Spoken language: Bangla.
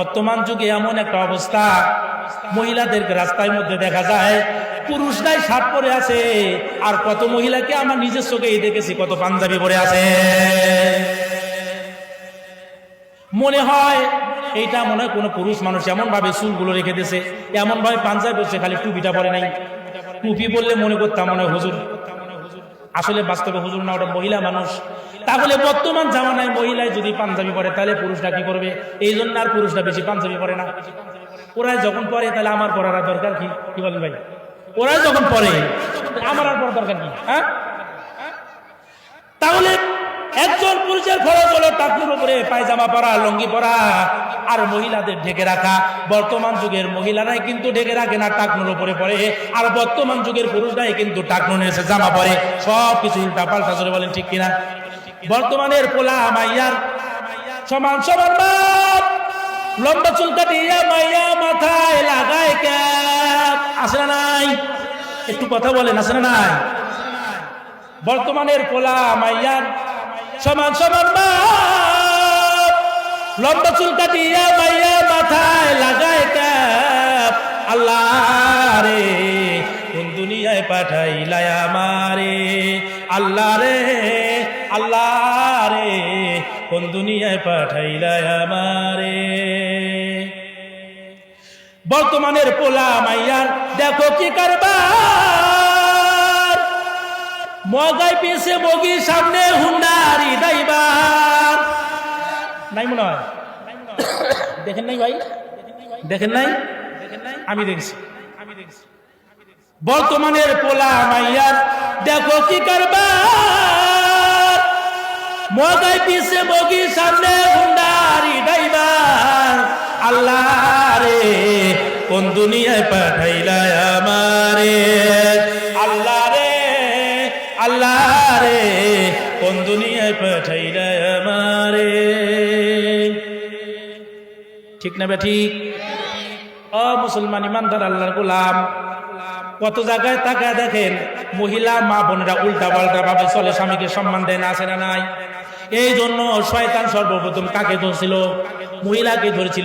বর্তমান যুগে এমন একটা অবস্থা, মহিলাদেরকে রাস্তার মধ্যে দেখা যায়, পুরুষরাই শার্ট পরে আছে, আর কত মহিলাকে আমার নিজের চোখেই দেখেছি, কত পাঞ্জাবি পরে আছে। মনে হয় এইটা মনে হয় কোনো পুরুষ মানুষ এমন ভাবে চুলগুলো রেখে দিয়েছে এমন ভাবে পাঞ্জাবি পরছে, খালি টুপিটা পরে নাই। টুপি বললে মনে করতাম মনে হুজুর, আসলে বাস্তবে হুজুর না, ওটা মহিলা মানুষ। তাহলে বর্তমান জামানায় মহিলায় যদি পাঞ্জাবি পরে, তাহলে পুরুষরা কি করবে? এই জন্য আর পুরুষরা বেশি পাঞ্জাবি পরে না। ওরা যখন পরে, তাহলে আমার আর দরকার কি? কি বলেন ভাই? ওরা যখন পরে, আমার আর পরার দরকার কি? হ্যাঁ? তাহলে একজন পুরুষের ফরজ হলো টাকুর উপরে পায়জামা পরা, লঙ্গি পরা, আর মহিলাদের ঢেকে রাখা। বর্তমান যুগের মহিলারাই কিন্তু ঢেকে রাখে না টাকনুর উপরে পড়ে আর বর্তমান যুগের পুরুষরাই কিন্তু টাকনুন এসে জামা পরে। সব কিছু উল্টা পাল্টা করে বলেন ঠিক কিনা? বর্তমানের পোলা মাইয়ার সমান সমান বাপ। লম্বা চুল কাটিয়া মাইয়া মাথায় লাগায় ক্যাপ। আসে না নাই? একটু কথা বলেন আসে না নাই? বর্তমানের পোলা মাইয়ার সমান সমান বাপ। লম্বা চুল কাটিয়া মাইয়া মাথায় লাগায় ক্যাপ। আল্লাহ রে, কোন দুনিয়ায় পাঠাইলাই আমারে। আল্লাহ রে। আল্লাহ রে কোন দুনিয়ায় পাঠাইলাই আমারে। বর্তমানের পোলা মাইয়ার দেখো কি কারবার। মগাই পেয়েছে মগির সামনে হুন্ডারি দাইবার। নাই মনে হয়? দেখেন নাই ভাই? দেখেন নাই? আমি দেখছি। বর্তমানের পোলা মাইয়ার দেখো কি কারবার। মগাই পিছে মগির সামনে হুন্ডারি ড্রাইভার। আল্লাহ রে, কোন দুনিয়ায় পাঠাইলা আমারে? আল্লাহ রে আল্লাহ রে, কোন দুনিয়ায় পাঠাইলা আমারে? ঠিক না ঠিক? ও মুসলমান ইমানদার আল্লাহর গোলাম। কত জায়গায় তাকায় দেখেন, মহিলা মা বোনেরা উল্টা পাল্টা ভাবে চলে, স্বামীকে সম্মান দেয় না আসে না নাই? এই জন্য শয়তান সর্বপ্রথম কাকে ধরছিল? মহিলাকে ধরেছিল।